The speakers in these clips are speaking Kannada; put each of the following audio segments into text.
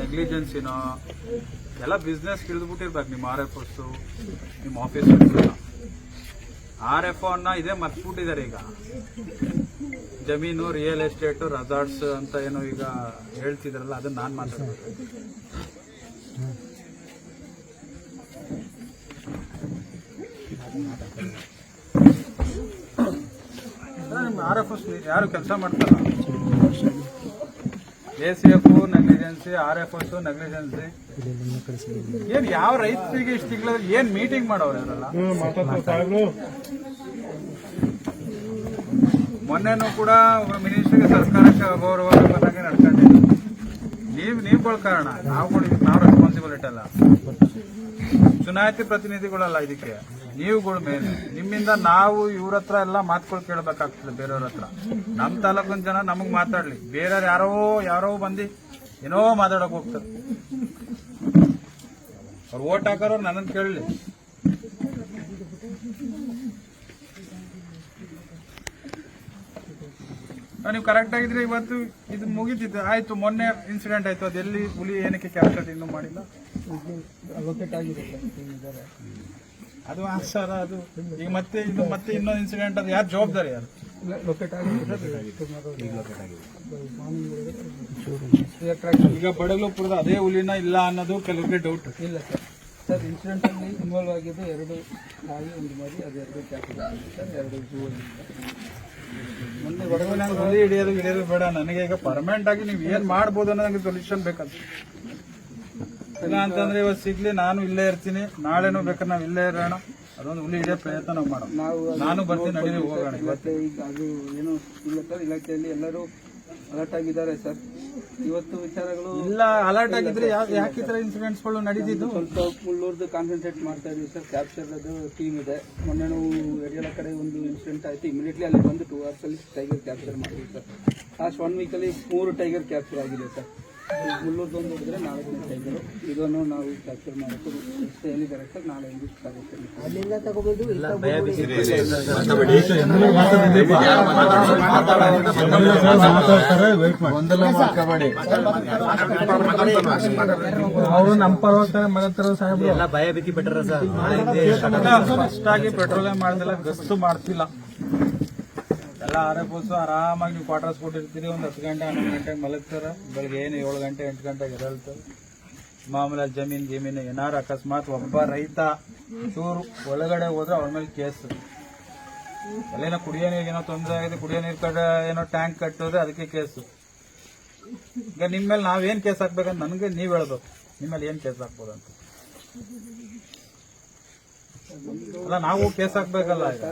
ನೆಗ್ಲಿಜೆನ್ಸಿನೋ ಎಲ್ಲ ಬಿಸ್ನೆಸ್ ಹಿಡಿದ್ಬಿಟ್ಟಿರ್ಬೇಕು ನಿಮ್ಮ ಆರ್ ಎಫ್ ಓಸ್ ನಿಮ್ಮ ಆಫೀಸ್ ಆರ್ ಎಫ್ ಅನ್ನ ಇದೇ ಮರ್ತ್ಬಿಟ್ಟಿದ್ದಾರೆ ಈಗ. ಜಮೀನು ರಿಯಲ್ ಎಸ್ಟೇಟ್ ರೆಸಾರ್ಟ್ಸ್ ಅಂತ ಏನೋ ಈಗ ಹೇಳ್ತಿದ್ರಲ್ಲ, ಅದನ್ನ ನಾನು ಮಾತಾಡ್ಬೇಕು ನಿಮ್ಮ ಆರ್ ಎಫ್ ಎಸ್ ಯಾರು ಕೆಲಸ ಮಾಡ್ತಾರ? A C F negligence R F S negligence ಏನ್ ಯಾವ ರೈತರಿಗೆ ಇಷ್ಟು ತಿಂಗಳಲ್ಲಿ ಏನ್ ಮೀಟಿಂಗ್ ಮಾಡೋರು ಇವರೆಲ್ಲ ಮೊನ್ನೆನೂ ಕೂಡ ಮಿನಿಸ್ಟ್ರಿಗೆ ಸರ್ಕಾರಕ್ಕೆ ಗೌರವ ಬಂದಂಗೆ ನಡ್ಕೊಂಡಿದ್ದೀವಿ ನೀವು ನೀವುಗಳ ಕಾರಣ. ನಾವು ನಾವು ರೆಸ್ಪಾನ್ಸಿಬಿಲಿಟಿ ಅಲ್ಲ. ಚುನಾಯಿತಿ ಪ್ರತಿನಿಧಿಗಳಲ್ಲ ಇದಕ್ಕೆ. ನೀವುಗಳು ಮೇಲೆ. ನಿಮ್ಮಿಂದ ನಾವು ಇವ್ರ ಹತ್ರ ಎಲ್ಲ ಮಾತುಗಳು ಕೇಳಬೇಕಾಗ್ತದೆ ಬೇರೆಯವ್ರ ಹತ್ರ. ನಮ್ಮ ತಾಲೂಕಿನ ಜನ ನಮಗ್ ಮಾತಾಡ್ಲಿ. ಬೇರೆಯವ್ರು ಯಾರೋ ಯಾರೋ ಬಂದು ಏನೋ ಮಾತಾಡಕ್ ಹೋಗ್ತಾರೆ. ಅವ್ರು ಓಟ್ ಹಾಕೋರು ನನ್ನನ್ನು ಕೇಳಲಿ. ನೀವು ಕರೆಕ್ಟ್ ಆಗಿದ್ರೆ ಇವತ್ತು ಇದು ಮುಗಿತಿತ್ತು. ಆಯ್ತು, ಮೊನ್ನೆ ಇನ್ಸಿಡೆಂಟ್ ಆಯ್ತು. ಅದೆಲ್ಲಿ ಹುಲಿ ಏನಕ್ಕೆ ಕ್ಯಾಪ್ಚರ್ ಇನ್ನೂ ಮಾಡಿಲ್ಲ. ಅದು ಆ ಸರ್ ಅದು ಈಗ ಮತ್ತೆ ಇದು ಮತ್ತೆ ಇನ್ನೊಂದು ಇನ್ಸಿಡೆಂಟ್ ಅದು ಯಾರು ಜವಾಬ್ದಾರಿ ಯಾರು ಈಗ ಬಡಗಲುಪುರದ ಅದೇ ಹುಲಿನ ಇಲ್ಲ ಅನ್ನೋದು ಕೆಲವರಿಗೆ ಡೌಟ್ ಇಲ್ಲ ಸರ್ ಸರ್ ಇನ್ಸಿಡೆಂಟ್ ಅಲ್ಲಿ ಇನ್ವಾಲ್ವ್ ಆಗಿದ್ದು ಎರಡು ನಾಯಿ ಒಂದು ಮರಿ ಅದೆರಡು ಕ್ಯಾಪಿಟಲ್ ಸರ್ ಎರಡು ಜೂ ಮುಂದೆ ಹೊರಗಡೆ ಹುಲಿ ಹಿಡಿಯೋದು ಹಿಡಿಯೋದು ಬೇಡ. ನನಗೆ ಈಗ ಪರ್ಮನೆಂಟ್ ಆಗಿ ನೀವು ಏನ್ ಮಾಡ್ಬೋದು ಅನ್ನೋ ನನಗೆ ಸೊಲ್ಯೂಷನ್ ಬೇಕಂತ ಇಲ್ಲ ಅಂತಂದ್ರೆ ಇವತ್ತು ಸಿಗ್ಲಿ ನಾನು ಇಲ್ಲೇ ಇರ್ತೀನಿ. ನಾಳೆನೂ ಬೇಕಾದ್ರೆ ನಾವು ಇಲ್ಲೇ ಇರೋಣ. ಅದೊಂದು ಹುಲಿ ಹಿಡಿಯೋ ಪ್ರಯತ್ನ ನಾವು ಮಾಡೋಣ ನಾನು ಬರ್ತೀನಿ ನಡೀರಿ ಹೋಗೋಣ. ಇವತ್ತು ಅದು ಏನು ಇಲ್ಲ ಸರ್. ಇಲಾಖೆಯಲ್ಲಿ ಎಲ್ಲರೂ ಅಲರ್ಟ್ ಆಗಿದ್ದಾರೆ ಸರ್. ಇವತ್ತು ವಿಚಾರಗಳು ಇಲ್ಲ ಅಲರ್ಟ್ ಆಗಿದ್ರೆ ಯಾಕೆ ಈ ತರ ಇನ್ಸಿಡೆಂಟ್ಸ್ಗಳು ನಡೀತಿದ್ದು? ಸ್ವಲ್ಪ ಮುಳ್ಳೂರ್ದು ಕಾನ್ಸಂಟ್ರೇಟ್ ಮಾಡ್ತಾ ಇದೀವಿ ಸರ್. ಕ್ಯಾಪ್ಚರ್ ಅದು ಟೀಮ್ ಇದೆ. ಮೊನ್ನೆ ನಾವು ಕಡೆ ಒಂದು ಇನ್ಸಿಡೆಂಟ್ ಆಯ್ತು. ಇಮಿಡಿಯೇಟ್ಲಿ ಅಲ್ಲಿ ಬಂದು ಟೂ ಅವರ್ಸ್ ಅಲ್ಲಿ ಟೈಗರ್ ಕ್ಯಾಪ್ಚರ್ ಮಾಡಿದ್ವಿ ಸರ್. ಲಾಸ್ಟ್ ಒನ್ ವೀಕಲ್ಲಿ ಅಲ್ಲಿ ಮೂರು ಟೈಗರ್ ಕ್ಯಾಪ್ಚರ್ ಆಗಿದೆ ಸರ್. ಮುಳ್ಳೂರ್ದು ಹೋದರೆ ನಾಲ್ಕು ಐದು ಇದನ್ನು ನಾವು ಕ್ಯಾಪ್ಚರ್ ಮಾಡ್ತೀವಿ ಸೇಲಿ ಸರ್ ನಾಳೆ ಒಂದು ಕಾರ್ಯಕ್ರಮ ಅಲ್ಲಿಂದ ತಗೋಬೋದು ಅವರು ನಮ್ಮ ಪರವಾಗಿ ಮಗತ್ತರ ಸಾಹೇಬರು ಎಲ್ಲ ಭಯ ಭೀತಿ ಬಿಟ್ಟರ ಸರ್ ಅಷ್ಟಾಗಿ ಪೆಟ್ರೋಲ್ ಮಾಡ್ತಿಲ್ಲ ಗಸ್ತು ಮಾಡ್ತಿಲ್ಲ ಎಲ್ಲ ಆರ್ ಆರಾಮಾಗಿ ನೀವು ಕ್ವಾರ್ಟರ್ಸ್ ಕೊಟ್ಟಿರ್ತೀರಿ. ಒಂದು ಹತ್ತು ಗಂಟೆ, ಹನ್ನೊಂದು ಗಂಟೆಗೆ ಮಲಗ್ತಾರೆ. ಬೆಳಗ್ಗೆ ಏನು ಏಳು ಗಂಟೆ, ಎಂಟು ಗಂಟೆಗೆ ಇರಲ್ತು ಮಾಮೂಲಿ ಜಮೀನು ಜಮೀನು ಏನಾರು ಅಕಸ್ಮಾತ್ ಒಬ್ಬ ರೈತ ಚೂರು ಒಳಗಡೆ ಹೋದ್ರೆ ಅವ್ರ ಮೇಲೆ ಕೇಸ್. ಅಲ್ಲೇನೋ ಕುಡಿಯೋ ನೀರಿಗೆ ಏನೋ ತೊಂದರೆ ಆಗಿದೆ, ಕುಡಿಯೋ ನೀರು ಕಡೆ ಏನೋ ಟ್ಯಾಂಕ್ ಕಟ್ಟೋದ್ರೆ ಅದಕ್ಕೆ ಕೇಸು. ಈಗ ನಿಮ್ಮ ಮೇಲೆ ನಾವೇನು ಕೇಸ್ ಹಾಕ್ಬೇಕಂತ ನನಗೆ ನೀವು ಹೇಳ್ಬೇಕು. ನಿಮ್ಮ ಮೇಲೆ ಏನ್ ಕೇಸ್ ಹಾಕ್ಬೋದಂತ ಅಲ್ಲ, ನಾವು ಕೇಸ್ ಹಾಕ್ಬೇಕಲ್ಲ ಈಗ.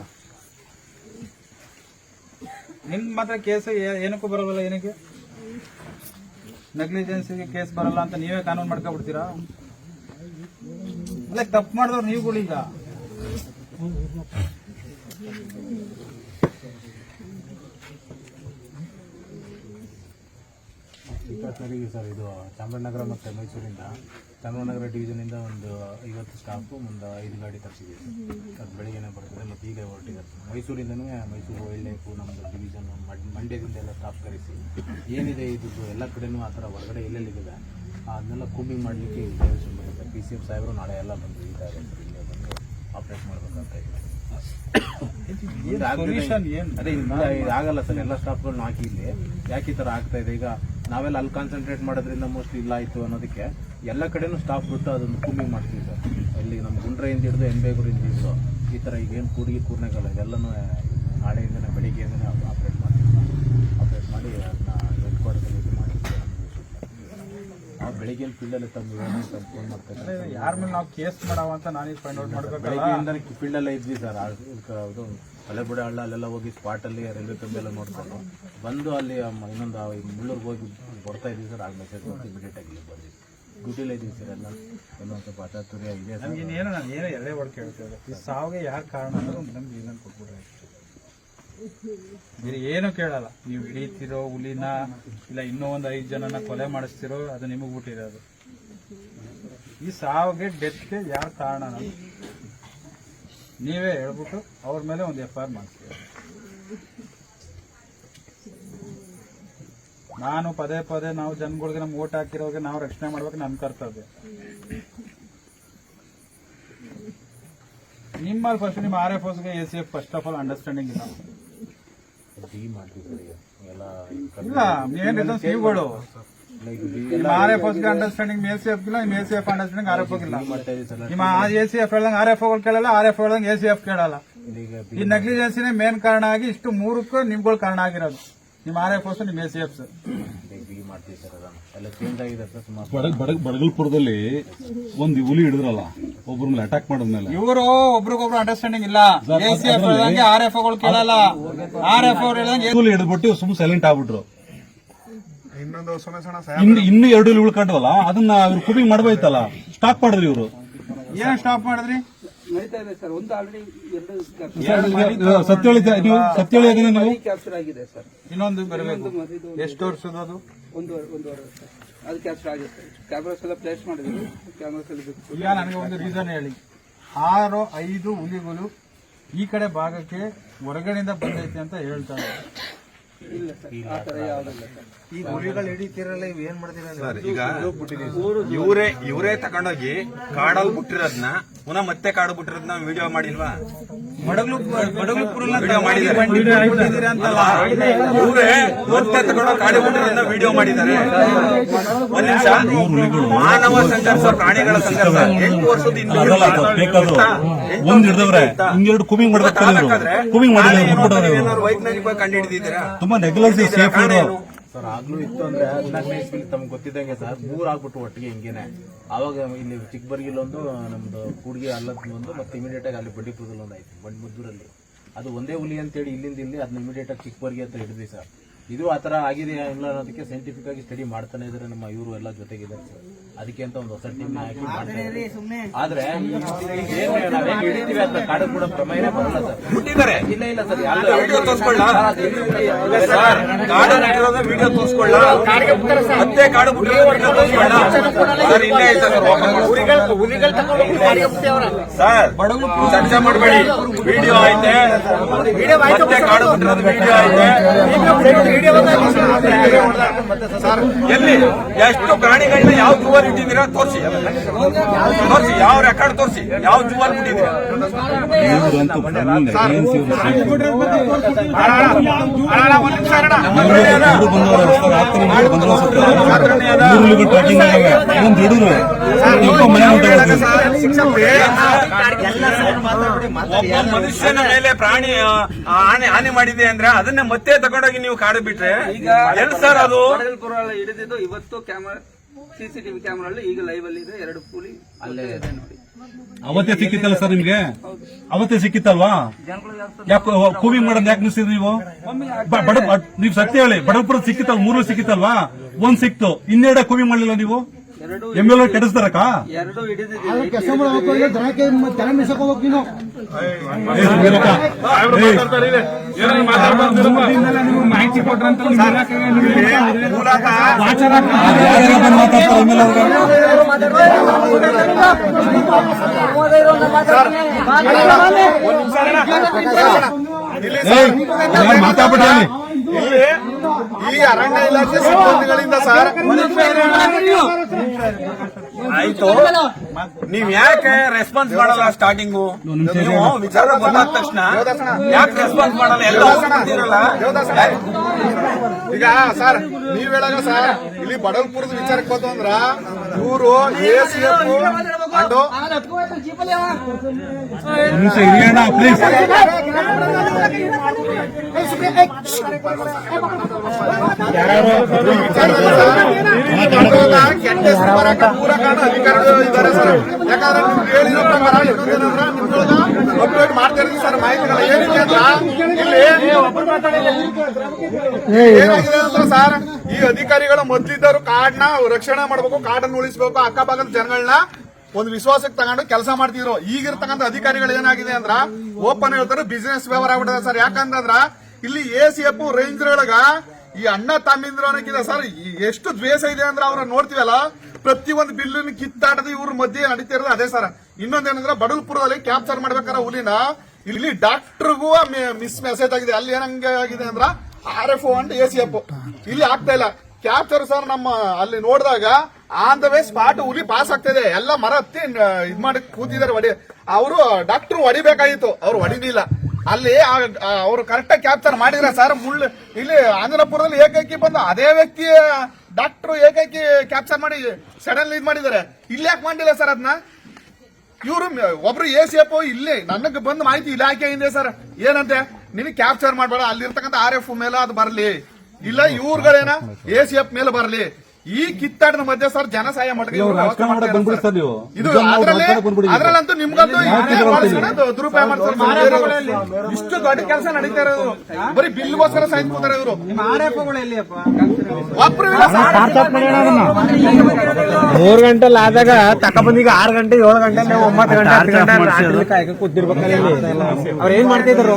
ನಿಮ್ ಮಾತ್ರ ಕೇಸ್ ಏನಕ್ಕೂ ಬರೋಲ್ಲ ಏನಕ್ಕೆ? ನೆಗ್ಲಿಜೆನ್ಸಿಗೆ ಕೇಸ್ ಬರಲ್ಲ ಅಂತ ನೀವೇ ಕಾನೂನು ಮಾಡ್ಕೊಬಿಡ್ತೀರಾ? ಅಲ್ಲ ತಪ್ಪು ಮಾಡಿದವ್ರು ನೀವುಗಳು ಈಗ. ಇಪ್ಪತ್ತರಿಗೆ ಸರ್ ಇದು ಚಾಮರಾಜನಗರ ಮತ್ತು ಮೈಸೂರಿಂದ ಚಾಮರಾಜನಗರ ಡಿವಿಷನಿಂದ ಒಂದು ಐವತ್ತು ಸ್ಟಾಫು ಮುಂದೆ ಐದು ಗಾಡಿ ತರಿಸಿದ್ದೀವಿ ಅದು ಬೆಳಿಗ್ಗೆನೇ ಬರ್ತದೆ ಮತ್ತು ಈಗ ಹೊರಟಿದ್ದಾರೆ ಮೈಸೂರಿಂದನೂ ಮೈಸೂರು ವೈಲ್ಡ್ ಲೈಫು ನಮ್ಮದು ಡಿವಿಷನ್ ಮಂಡ್ಯದಿಂದ ಎಲ್ಲ ಸ್ಟಾಫ್ ಕರೆಸಿ ಏನಿದೆ ಇದು ಎಲ್ಲ ಕಡೆನೂ ಆ ಥರ ಹೊರಗಡೆ ಎಲ್ಲೆಲ್ಲಿದೆ ಅದನ್ನೆಲ್ಲ ಕೂಮಿಂಗ್ ಮಾಡಲಿಕ್ಕೆ ಡೈರೆಕ್ಷನ್ ಬರುತ್ತೆ. ಪಿ ಸಿ ಎಫ್ ಸಾಹೇಬರು ನಾಳೆ ಎಲ್ಲ ಬಂದು ಇದ್ದಾರೆ ಇಲ್ಲೇ ಬಂದು ಆಪ್ರೇಟ್ ಮಾಡಬೇಕಂತ ಏನ್? ಅದೇ ಆಗಲ್ಲ ಸರ್ ಎಲ್ಲ ಸ್ಟಾಫ್ಗಳನ್ನ ಹಾಕಿ ಇಲ್ಲಿ. ಯಾಕೆ ಈ ಥರ ಆಗ್ತಾ ಇದೆ? ಈಗ ನಾವೆಲ್ಲ ಅಲ್ಲಿ ಕಾನ್ಸಂಟ್ರೇಟ್ ಮಾಡೋದ್ರಿಂದ ಮೋಸ್ಟ್ಲಿ ಇಲ್ಲ ಆಯಿತು ಅನ್ನೋದಕ್ಕೆ ಎಲ್ಲ ಕಡೆನೂ ಸ್ಟಾಫ್ ಬಿಟ್ಟು ಅದನ್ನು ಕೂಮಿಂಗ್ ಮಾಡ್ತೀವಿ ಸರ್ ಇಲ್ಲಿ ನಮ್ಮ ಗುಂಡ್ರೆಯಿಂದ ಹಿಡಿದು ಎಂಬೇಗೂರಿಂದ ಹಿಡಿದು ಈ ಥರ ಈಗೇನು ಕೂಡಿಗೆ ಕೂರ್ನೆಗಲ್ಲ ಇದೆಲ್ಲನೂ ನಾಳೆಯಿಂದನೇ, ಬೆಳಿಗ್ಗೆಯಿಂದನೇ ಆಪ್ರೇಟ್ ಮಾಡ್ತೀವಿ ಆಪ್ರೇಟ್ ಮಾಡಿ ಅದನ್ನ ಹೆಡ್ ಕ್ವಾರ್ಟರ್ಸಲ್ಲಿ ಇದು ಮಾಡಿ ನಾವು ಬೆಳಿಗ್ಗೆ ಫೀಲ್ಡಲ್ಲಿ ತಂದು ಫೋನ್ ಮಾಡ್ತಾರೆ ಯಾರ ಮೇಲೆ ನಾವು ಕೇಸ್ ಮಾಡವ ಅಂತ ನಾನೀಗ ಫೈಂಡ್ ಔಟ್ ಮಾಡ್ಬೇಕಲ್ಲ ಫೀಲ್ಡಲ್ಲೇ ಇದ್ವಿ ಸರ್ ಅದು ಹಳೆಬುಡ ಹಳ್ಳ ಅಲ್ಲೆಲ್ಲ ಹೋಗಿ ಸ್ಪಾಟಲ್ಲಿ ರೈಲ್ವೆ ಕಂಬಿ ಎಲ್ಲ ನೋಡ್ಕೊಂಡು ಬಂದು ಅಲ್ಲಿ ಇನ್ನೊಂದು ಮುಳ್ಳೂರ್ಗೆ ಹೋಗಿ ಬರ್ತಾ ಇದ್ವಿ ಸರ್ ಆಗ ಮೆಸೇಜ್ ಮಾಡಿ ಇಮಿಡಿಯೇಟ್ ಆಗಿ ಇಲ್ಲಿ ಬಂದ್ವಿ. ಡ್ಯೂಟಿಲೇ ಇದ್ದೀವಿ ಸರ್ ಎಲ್ಲ. ಇನ್ನೊಂದು ಸ್ವಲ್ಪ ಅಚಾತುರ್ಯ ಇದೆ ಸರ್ ನಮ್ಗೆ ಇನ್ನೇನು ನಾನು ಏನೋ ಎದೆ ಹೊಡ್ ಈ ಸಾವಿಗೆ ಯಾರು ಕಾರಣ ಅಂದ್ರೆ ಒಂದು ನಮ್ಗೆ ಏನಂತ ಕೊಟ್ಬಿಡ್ರೆ. ಬೇರೆ ಏನು ಕೇಳಲ್ಲ. ನೀವು ಹಿಡಿತೀರೋ, ಹುಲಿನ, ಇಲ್ಲ ಇನ್ನೂ ಒಂದು ಐದು ಜನನ ಕೊಲೆ ಮಾಡಿಸ್ತಿರೋ, ಅದು ನಿಮಗೆ ಬಿಟ್ಟಿರೋದು ಈ ಸಾವಿಗೆ ಡೆತ್ಗೆ ಯಾರು ಕಾರಣ ನೀವೇ ಹೇಳ್ಬಿಟ್ಟು ಅವ್ರ ಮೇಲೆ ಒಂದು ಎಫ್ ಐ ಆರ್ ಮಾಡ್ತೀವಿ ನಾನು ಪದೇ ಪದೇ ನಾವು ಜನಗಳಿಗೆ ನಮ್ಗೆ ಓಟ್ ಹಾಕಿರೋಗೆ ನಾವು ರಕ್ಷಣೆ ಮಾಡ್ಬೇಕು ನನ್ನ ಕರ್ತವ್ಯ. ನಿಮ್ಮಲ್ಲಿ ಫಸ್ಟ್ ನಿಮ್ಮ R F ಓಸ್ಗೆ A C F first of all understanding ಇಲ್ಲ. ಇಲ್ಲ ನೀವೇನಿಲ್ಲ ನೀವುಗಳು ನಿಮ್ಮ ಆರ್ ಎಫ್ ಓಸ್ಗೆ ಅಂಡರ್ಸ್ಟ್ಯಾಂಡಿಂಗ್ ಎ ಸಿ ಎಫ್ ಇಲ್ಲ ನಿಮ್ಮ A C F understanding R F ಇಲ್ಲ ನಿಮ್ಮ ಎ ಸಿ ಎಫ್ ಹೇಳ್ದಂಗೆ ಆರ್ ಎಫ್ಗಳು ಕೇಳಲ್ಲ ಆರ್ ಎಫ್ ಹೇಳ್ದಂಗೆ ಎ ಸಿ ಎಫ್ ಕೇಳಲ್ಲ. ಈ ನೆಗ್ಲಿಜೆನ್ಸಿನೇ ಮೇನ್ ಕಾರಣ ಆಗಿ ಇಷ್ಟು ಮೂರಕ್ಕೂ ನಿಮ್ಗಳು ಕಾರಣ ಆಗಿರೋದು. ನಿಮ್ಮ ಆರ್ ಎಫ್ ಓಸ್ ನಿಮ್ಮ ಎ ಸಿ. ಎಫ್ಸ್ ಮಾಡ್ತೀವಿ ಸರ್ ಅದನ್ನು ಎಲ್ಲ ಚೇಂಜ್ ಆಗಿದೆ ಸರ್ ಸುಮಾರು. ಬಡಗ್ ಬಡಗ್ ಬಡಗಲ್ಪುರದಲ್ಲಿ ಒಂದು ಹುಲಿ ಹಿಡಿದ್ರಲ್ಲ ಒಬ್ರ ಮೇಲೆ ಅಟ್ಯಾಕ್ ಮಾಡಿದ್ಮೇಲೆ. ಇವರು ಒಬ್ರಿಗೊಬ್ರು ಅಂಡರ್ಸ್ಟ್ಯಾಂಡಿಂಗ್ ಇಲ್ಲ. ಎ ಸಿ ಎಫ್ ಹೇಳ್ದಂಗೆ ಆರ್ ಎಫ್ಗಳು ಕೇಳಲ್ಲ. ಆರ್ ಎಫ್ ಅವ್ರು ಹೇಳ್ದಂಗೆ ಹುಲಿ ಹಿಡಿದ್ಬಿಟ್ಟು ಸುಮ್ಮನೆ ಸೈಲೆಂಟ್ ಆಗ್ಬಿಟ್ರು. ಇನ್ನು ಇನ್ನು ಎರಡು ಹುಲಿ ಉಳ್ಕೊಂಡ್ವಲ್ಲ ಅದನ್ನ ಅವ್ರು ಕುಬಿಂಗ್ ಮಾಡ್ಬೋಯ್ತಲ್ಲ ಸ್ಟಾಪ್ ಮಾಡಿದ್ರಿ ಇವರು. ಏನ್ ಸ್ಟಾಪ್ ಮಾಡಿದ್ರಿ? ನಡೀತಾ ಇದೆ ಸರ್. ಒಂದು ಆಲ್ರೆಡಿ ಎರಡು ಸತ್ಯ ನೀವು ಸತ್ಯ ಹೇಳಿದ್ರೆ ನೀವು? ಕ್ಯಾಪ್ಚರ್ ಆಗಿದೆ ಸರ್. ಇನ್ನೊಂದು ಬರಬೇಕು. ಎಷ್ಟು ವರ್ಷದ ಅದು? ಒಂದೂವರೆ ಒಂದೂವರೆ ವರ್ಷ. ಅದು ಕ್ಯಾಪ್ಚರ್ ಆಗುತ್ತೆ. ಕ್ಯಾಮ್ರಾಸ್ ಎಲ್ಲ ಪ್ಲೇಸ್ ಮಾಡಿದ್ವಿ ಕ್ಯಾಮ್ರಾಸ್ ಎಲ್ಲ ನನಗೆ ಒಂದು ರೀಸನ್ ಹೇಳಿ. ಆರು, ಐದು ಹುಲಿಗಳು ಈ ಕಡೆ ಭಾಗಕ್ಕೆ ಹೊರಗಡೆಯಿಂದ ಬಂದೈತೆ ಅಂತ ಹೇಳ್ತಾರೆ. ಇಲ್ಲ ಸರ್ ಆ ಥರ ಯಾವುದಿಲ್ಲ ಸರ್. ಈಗ ಹುಲಿಗಳು ಹಿಡಿತಿರಲ್ಲ ಇವ್ ಏನ್ ಮಾಡ್ತೀರ ಈಗ ಇವರೇ ಇವರೇ ತಗೊಂಡೋಗಿ ಕಾಡಲ್ಲಿ ಬಿಟ್ಟಿರೋದ್ನ ಪುನಃ ಮತ್ತೆ ಕಾಡು ಬಿಟ್ಟಿರೋದ್ನ ವಿಡಿಯೋ ಮಾಡಿಲ್ವಾ? ವಿಡಿಯೋ ಮಾಡಿದ್ದಾರೆ. ಅಂತಲ್ಲ ಇವರೇ ಮತ್ತೆ ತಗೊಂಡೋಗಿ ಕಾಡು ಬಿಟ್ಟಿರೋದ್ನ ವಿಡಿಯೋ ಮಾಡಿದ್ದಾರೆ. ಒಂದ್ ನಿಮಿಷ. ಮಾನವ ಸಂಘರ್ಷ ಪ್ರಾಣಿಗಳ ಸಂಘರ್ಷ ಎಂಟು ವರ್ಷದ ಹಿಂದೆ ಮಾಡ್ಬೇಕಾದ್ರೆ ಇವ್ರು ಕುಬಿಂಗ್ ಮಾಡಿದ್ರೆ ಏನಾದ್ರು ವೈಜ್ಞಾನಿಕವಾಗಿ ಕಂಡು ಹಿಡಿದಿದ್ದೀರಾ? ತುಂಬಾ ನೆಗ್ಲೆನ್ಸಿ ಸೇಫ್ ಸರ್ ಆಗ್ಲೂ ಇತ್ತು ಅಂದ್ರೆ ಹದಿನಾಲ್ಕನೇ ಇಸ್ವಿಲಿ ತಮ್ಗೆ ಗೊತ್ತಿದ್ದಂಗೆ ಸರ್. ಮೂರ್ ಆಗ್ಬಿಟ್ಟು ಒಟ್ಟಿಗೆ ಹಿಂಗೇನೆ. ಅವಾಗ ಇಲ್ಲಿ ಚಿಕ್ಕಬರ್ಗಿಲೊಂದು ನಮ್ದು ಕೂಡ್ಗಿ ಅಲ್ಲದ ಒಂದು ಮತ್ತೆ ಇಮಿಡಿಯೇಟ್ ಆಗಿ ಅಲ್ಲಿ ಬಂಡೀಪುರದಲ್ಲಿ ಒಂದು ಆಯ್ತು ಬಂಡ್ ಮುದ್ದೂರಲ್ಲಿ. ಅದು ಒಂದೇ ಹುಲಿ ಅಂತೇಳಿ ಇಲ್ಲಿಂದ ಇಲ್ಲಿ ಅದನ್ನ ಇಮಿಡಿಯೇಟ್ ಆಗಿ ಚಿಕ್ಕಬರ್ಗಿ ಅಂತ ಹಿಡಿದ್ವಿ ಸರ್. ಇದು ಆ ಥರ ಆಗಿದೆ ಇಲ್ಲ ಅನ್ನೋದಕ್ಕೆ ಸೈಂಟಿಫಿಕ್ ಆಗಿ ಸ್ಟಡಿ ಮಾಡ್ತಾನೆ ಇದ್ದಾರೆ ನಮ್ಮ ಇವರು ಎಲ್ಲ ಜೊತೆಗಿದ್ದಾರೆ ಸರ್. ಅದಕ್ಕೆ ಅಂತ ಒಂದು ಹೊಸ ಟೀಮ್ ಹಾಕಿ. ಆದ್ರೆ ಹಿಡಿತೀವಿ ಅಂತ ಕಾಡು ಕೂಡ ಪ್ರಮೇಯನೇ ಬರಲ್ಲ ಸರ್. ಬಿಟ್ಟಿದ್ದಾರೆ. ಇಲ್ಲ ಇಲ್ಲ ಸರ್ ವಿಡಿಯೋ ತೋರಿಸ್ಕೊಳ್ಳ? ಸರ್ ಕಾಡು ಬಿಟ್ಟಿರೋದ ವಿಡಿಯೋ ತೋರಿಸ್ಕೊಳ್ಳ? ಮತ್ತೆ ಕಾಡು ಬಿಟ್ಟಿರೋ ಸರ್ ಇಲ್ಲೇ ಐತೆ ಸರ್ ಸರ್ ಚರ್ಚೆ ಮಾಡಬೇಡಿ. ವಿಡಿಯೋ ಐತೆ ಮತ್ತೆ ಕಾಡು ಬಿಟ್ಟಿರೋದು ವಿಡಿಯೋ ಐತೆ ಎಲ್ಲಿ? ಎಷ್ಟು ಪ್ರಾಣಿಗಳನ್ನ ಯಾವ ಜೂವಲ್ಲಿ ಇಟ್ಟಿದ್ದೀರಾ ತೋರಿಸಿ. ತೋರಿಸಿ. ಯಾವ ರೆಕಾರ್ಡ್ ತೋರಿಸಿ? ಯಾವ ಜೂವಲ್ಲಿ ಬಿಟ್ಟಿದ್ದೀರಾ ಮನುಷ್ಯನ ಮೇಲೆ ಪ್ರಾಣಿ ಆನೆ ಹಾನಿ ಹಾನಿ ಮಾಡಿದೆ ಅಂದ್ರೆ ಅದನ್ನ ಮತ್ತೆ ತಗೊಂಡೋಗಿ ನೀವು ಕಾಡು ಬಿಟ್ರೆ ಎಲ್ ಸರ್ ಅದು? ಹಿಡಿದಿದ್ದು ಇವತ್ತು ಕ್ಯಾಮ್ರಾ ಸಿಸಿಟಿವಿ ಕ್ಯಾಮ್ರಲ್ಲಿ ಈಗ ಲೈವ್ ಅಲ್ಲಿ ಇದೆ ಎರಡು ಕೂಲಿ ಅಲ್ಲೇ ಇದೆ. ನೋಡಿ. ಅವತ್ತೇ ಸಿಕ್ಕಿತ್ತಲ್ಲ ಸರ್ ನಿಮ್ಗೆ? ಅವತ್ತೇ ಸಿಕ್ಕಿತ್ತಲ್ವಾ? ಯಾಕೆ ಕೂವಿಂಗ್ ಮಾಡೋದ್ ಯಾಕೆ ನಿಲ್ಸಿದ್ರಿ ನೀವು? ಬಡ ನೀವು ಸತ್ಯ ಹೇಳಿ. ಬಡಪುರ ಸಿಕ್ಕಿತ್ತಲ್ಲ ಮೂರು ಸಿಕ್ಕಿತ್ತಲ್ವಾ? ಒಂದ್ ಸಿಕ್ತು. ಇನ್ನೆರಡ ಕೂಮಿ ಮಾಡಲಿಲ್ಲ ನೀವು? ಎಂ ಎಲ್ ಕೆಡಿಸ್ತಾರಕ್ಕ? ಎರಡು ಹಿಡಿದಿದ್ದೀವಿ. ಮಾಹಿತಿ ಕೊಟ್ರಂತ ಮಾತಾಡ್ಬಿಟ್ರಿ ಇಲ್ಲಿ ಈ ಅರಣ್ಯ ಇಲಾಖೆ ಸಿಬ್ಬಂದಿಗಳಿಂದ ಸರ್ ಆಯ್ತು. ನೀವ್ ಯಾಕೆ ರೆಸ್ಪಾನ್ಸ್ ಮಾಡಲ್ಲ ಸ್ಟಾರ್ಟಿಂಗು ನೀವು ವಿಚಾರ ಬಂದಾದ ತಕ್ಷಣ ಯಾಕೆ ರೆಸ್ಪಾನ್ಸ್ ಮಾಡಲ್ಲ ಎಲ್ಲ ಈಗ ಸರ್ ನೀವ್ ಹೇಳಾಗ ಸರ್ ಇಲ್ಲಿ ಬಡಲ್ಪುರದ ವಿಚಾರಕ್ಕೆ ಬಂತು ಅಂದ್ರ ಇವರು ಎ ಸಿ ಎಫ್ ಪೂರ ಕಾರಣ ಅಧಿಕಾರಿಗಳು ಇದ್ದಾರೆ ಸರ್ ಯಾಕಂದ್ರೆ ಮಾಡ್ತಾ ಸರ್ ಅಂದ್ರ ಇಲ್ಲಿ ಈ ಅಧಿಕಾರಿಗಳು ಮೊದ್ಲಿದ್ದರು ಕಾಡ್ನ ರಕ್ಷಣೆ ಮಾಡ್ಬೇಕು, ಕಾಡನ್ನು ಉಳಿಸ್ಬೇಕು, ಅಕ್ಕಪಕ್ಕದ ಜನಗಳನ್ನ ಒಂದು ವಿಶ್ವಾಸಕ್ಕೆ ತಗೊಂಡು ಕೆಲಸ ಮಾಡ್ತಿದ್ರು. ಈಗಿರ್ತಕ್ಕಂಥ ಅಧಿಕಾರಿಗಳು ಏನಾಗಿದೆ ಅಂದ್ರ ಓಪನ್ ಹೇಳ್ತಾರೆ ಬಿಸಿನೆಸ್ ವ್ಯವಹಾರ ಆಗ್ಬಿಟ್ಟಿದೆ ಸರ್. ಯಾಕಂದ್ರ ಇಲ್ಲಿ ಎ ಸಿ ಎಫ್ ರೇಂಜ್ರೊಳಗ ಒಳಗ ಈ ಅಣ್ಣ ತಮ್ಮಿಂದ್ರ ಸರ್. ಎಷ್ಟು ದ್ವೇಷ ಇದೆ ಅಂದ್ರೆ ಅವ್ರ ನೋಡ್ತೀವಲ್ಲ ಪ್ರತಿಯೊಂದು ಬಿಲ್ಲಿನ ಕಿತ್ತಾಟದ ಇವ್ರ ಮಧ್ಯೆ ನಡೀತಿರೋದು ಅದೇ ಸರ್. ಇನ್ನೊಂದೇನಂದ್ರೆ ಬಡಲ್ಪುರದಲ್ಲಿ ಕ್ಯಾಪ್ಚರ್ ಮಾಡ್ಬೇಕಾದ್ರೆ ಹುಲಿನ ಇಲ್ಲಿ ಡಾಕ್ಟರ್ಗೂ ಮಿಸ್ ಮೆಸೇಜ್ ಆಗಿದೆ. ಅಲ್ಲಿ ಏನಂಗೆ ಆಗಿದೆ ಅಂದ್ರ R F and A C F ಇಲ್ಲಿ ಆಗ್ತಾ ಇಲ್ಲ. ಕ್ಯಾಪ್ಚರ್ ಸರ್ ನಮ್ಮ ಅಲ್ಲಿ ನೋಡಿದಾಗ ಆನ್ ದ ವೇ ಸ್ಪಾಟ್ ಹುಲಿ ಪಾಸ್ ಆಗ್ತಿದೆ ಎಲ್ಲ ಮರ ಹತ್ತಿ ಇದ್ ಮಾಡಿ ಕೂತಿದ್ದಾರೆ ಹೊಡಿ ಅವರು ಡಾಕ್ಟರ್ ಹೊಡಿಬೇಕಾಗಿತ್ತು. ಅವ್ರು ಹೊಡಿಲಿಲ್ಲ. ಅಲ್ಲಿ ಅವರು ಕರೆಕ್ಟ್ ಆಗಿ ಕ್ಯಾಪ್ಚರ್ ಮಾಡಿದ್ರೆ ಸರ್ ಮುಳ್ಳು, ಇಲ್ಲಿ ಆಂಜನಪುರದಲ್ಲಿ ಏಕೈಕಿ ಬಂದು ಅದೇ ವ್ಯಕ್ತಿ ಡಾಕ್ಟರ್ ಏಕೈಕಿ ಕ್ಯಾಪ್ಚರ್ ಮಾಡಿ ಸಡನ್ಲಿ ಇದು ಮಾಡಿದ್ದಾರೆ. ಇಲ್ಲಿ ಯಾಕೆ ಮಾಡಿಲ್ಲ ಸರ್ ಅದನ್ನ ಇವರು, ಒಬ್ರು ಎ ಸಿ ಎಫ್ ಇಲ್ಲಿ, ನನಗೆ ಬಂದು ಮಾಹಿತಿ ಇಲಾಖೆಯಿಂದ ಸರ್ ಏನಂತೆ? ನಿನಗೆ ಕ್ಯಾಪ್ಚರ್ ಮಾಡಬೇಡ, ಅಲ್ಲಿರ್ತಕ್ಕಂಥ ಆರ್ ಎಫ್ ಮೇಲೆ ಅದು ಬರಲಿ. ಇಲ್ಲ, ಇವ್ರುಗಳೇನ ಎ ಸಿ ಎಫ್ ಮೇಲೆ ಬರಲಿ. ಈ ಕಿತ್ತಾಟದ ಮಧ್ಯ ಸರ್ ಜನ ಸಹಾಯ. ಅದ್ರಲ್ಲಂತೂ ನಿಮ್ಗಂತೂ ದುರುಪಯೋಗ ಮಾಡ್ತಾರೆ. ಸರ್. ಇಷ್ಟು ದೊಡ್ಡ ಕೆಲಸ ನಡೀತಾ ಇರೋದು. ಬರೀ ಬಿಲ್ಗೋಸ್ಕರ ಸೈನ್ ಕೂತಾರೆ ಇವರು. ಮೂರ್ ಗಂಟೆ ಆದಾಗ ತಕೊಂಬಂದೀಗ ಆರ್ ಗಂಟೆ ಏಳು ಗಂಟೆ ಒಂಬತ್ತು ಗಂಟೆ ಹತ್ತು ಗಂಟೆ ಇಲ್ಲಿ. ಅವ್ರ ಏನ್ ಮಾಡ್ತಿದ್ರು?